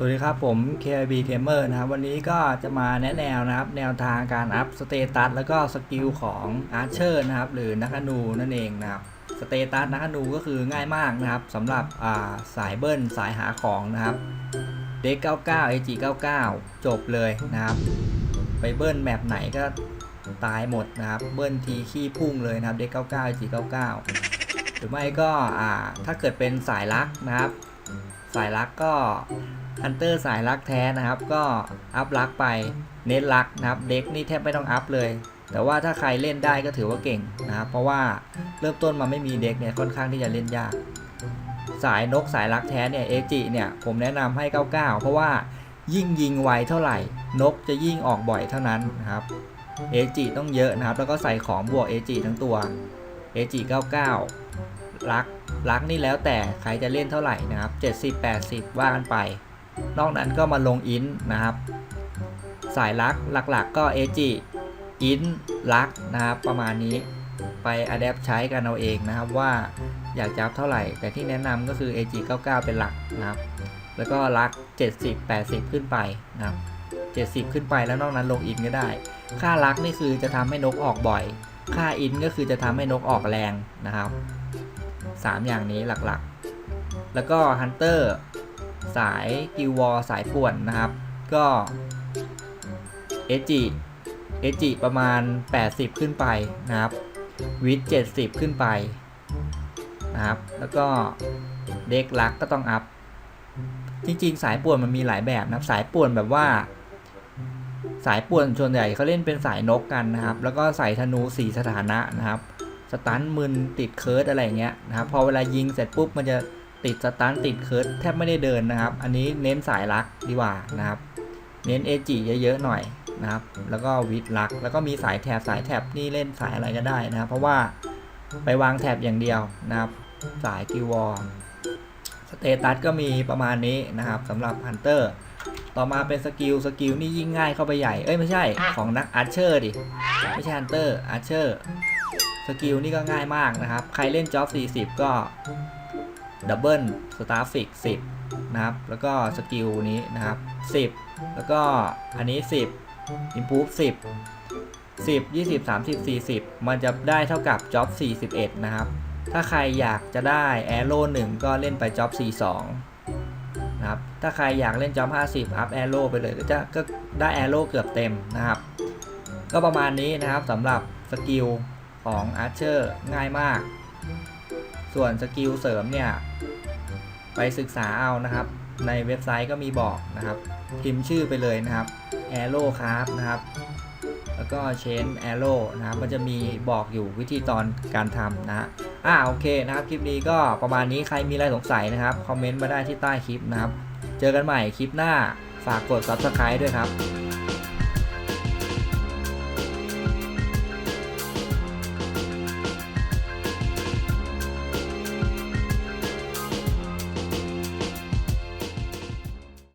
สวัสดีครับ ผม KIB Gamer นะครับ วันนี้ก็จะมาแนะแนวนะครับ แนวทางการอัพสเตตัสแล้วก็สกิลของ Archer นะครับ หรือนักธนูนั่นเองนะครับสเตตัสนักธนูก็คือง่ายมากนะครับสำหรับาสายเบิ้ลสายหาของนะครับเด็ก99 AG 99 จบเลยนะครับ ไปเบิ้ลแมปไหนก็ตายหมดนะครับ เบิ้ลทีขี้พุ่งเลยนะครับเด็ก99 AG 99 หรือไม่ก็ถ้าเกิดเป็นสายลักนะครับ สายลักก็ฮันเตอร์สายลักแท้นะครับ ก็อัพลักไปเน้นลักนะครับเด็กนี่แทบไม่ต้องอัพเลย แต่ว่าถ้าใครเล่นได้ก็ถือว่าเก่งนะครับเพราะว่าเริ่มต้นมาไม่มีเด็กเนี่ยค่อนข้างที่จะเล่นยาก สายนกสายลักแท้เนี่ยเอจิเนี่ยผมแนะนำให้ 99 เพราะว่ายิ่งยิงไวเท่าไหร่ นกจะยิ่งออกบ่อยเท่านั้นนะครับเอจิต้องเยอะนะครับ แล้วก็ใส่ของบวกเอจิทั้งตัว เอจิ99ลักลักนี่แล้วแต่ใครจะเล่นเท่าไหร่นะครับ 70 80 ว่ากันไป นอกนั้นก็มาลงอินนะครับ สายลักหลักๆก็เอจิอินลักนะครับประมาณนี้ไปอัดแอปใช้กันเอาเองนะครับว่าอยากจับเท่าไหร่ แต่ที่แนะนำก็คือ AG 99 เป็นหลักนะครับ แล้วก็ลัก 70 80 ขึ้นไปนะครับ70 ขึ้นไปแล้วนอกนั้นลงอินก็ได้ ค่าลักนี่คือจะทำให้นกออกบ่อย ค่าอินก็คือจะทำให้นกออกแรงนะครับ 3 อย่างนี้หลักๆ แล้วก็ฮันเตอร์สายกิววอสายป่วนนะครับ ก็เอจิเอจิประมาณ 80 ขึ้นไปนะครับ วิด70 ขึ้นไปนะครับ แล้วก็เด็กลักก็ต้องอัพ จริง ๆ สายป่วนมันมีหลายแบบนะครับสายป่วนแบบว่า สายป่วนส่วนใหญ่เขาเล่นเป็นสายนกกันนะครับ แล้วก็ใส่ธนูสีสถานะนะครับสตันมึนติดเคิร์ดอะไรเงี้ยนะครับพอเวลายิงเสร็จปุ๊บมันจะติดสตันติดเคิร์ดแทบไม่ได้เดินนะครับ อันนี้เน้นสายลักดีกว่านะครับ เน้นเอจิเยอะๆหน่อยนะครับ แล้วก็วิดลัก แล้วก็มีสายแถบสายแถบนี่เล่นสายอะไรก็ได้นะครับ เพราะว่าไปวางแถบอย่างเดียวนะครับ สายกิววอลสเตตัสก็มีประมาณนี้นะครับสำหรับฮันเตอร์ ต่อมาเป็นสกิลสกิลนี่ยิ่งง่ายเข้าไปใหญ่ เอ้ยไม่ใช่ของนักอาร์เชอร์ดิ ไม่ใช่ฮันเตอร์อาร์เชอร์สกิลนี่ก็ง่ายมากนะครับ ใครเล่นจ็อบ40 ก็ดับเบิลสตาร์ฟิก10 นะครับ แล้วก็สกิลนี้นะครับ 10 แล้วก็อันนี้ 10 improve 10 10 20 30 40 มันจะได้เท่ากับ job 41 นะครับ ถ้าใครอยากจะได้ arrow 1ก็เล่นไป job 42 นะครับถ้าใครอยากเล่น job 50 up arrow ไปเลยก็จะก็ได้ arrow เกือบเต็มนะครับ ก็ประมาณนี้นะครับสำหรับสกิลของ Archer ง่ายมาก ส่วนสกิลเสริมเนี่ยไปศึกษาเอานะครับ ในเว็บไซต์ก็มีบอกนะครับ พิมพ์ชื่อไปเลยนะครับ Arrow ครับนะครับ แล้วก็ Chain Arrow นะครับมันจะมีบอกอยู่วิธีตอนการทำนะฮะอ่าโอเคนะครับคลิปนี้ก็ประมาณนี้ใครมีอะไรสงสัยนะครับคอมเมนต์มาได้ที่ใต้คลิปนะครับ เจอกันใหม่คลิปหน้าฝากกด Subscribe ด้วยครับ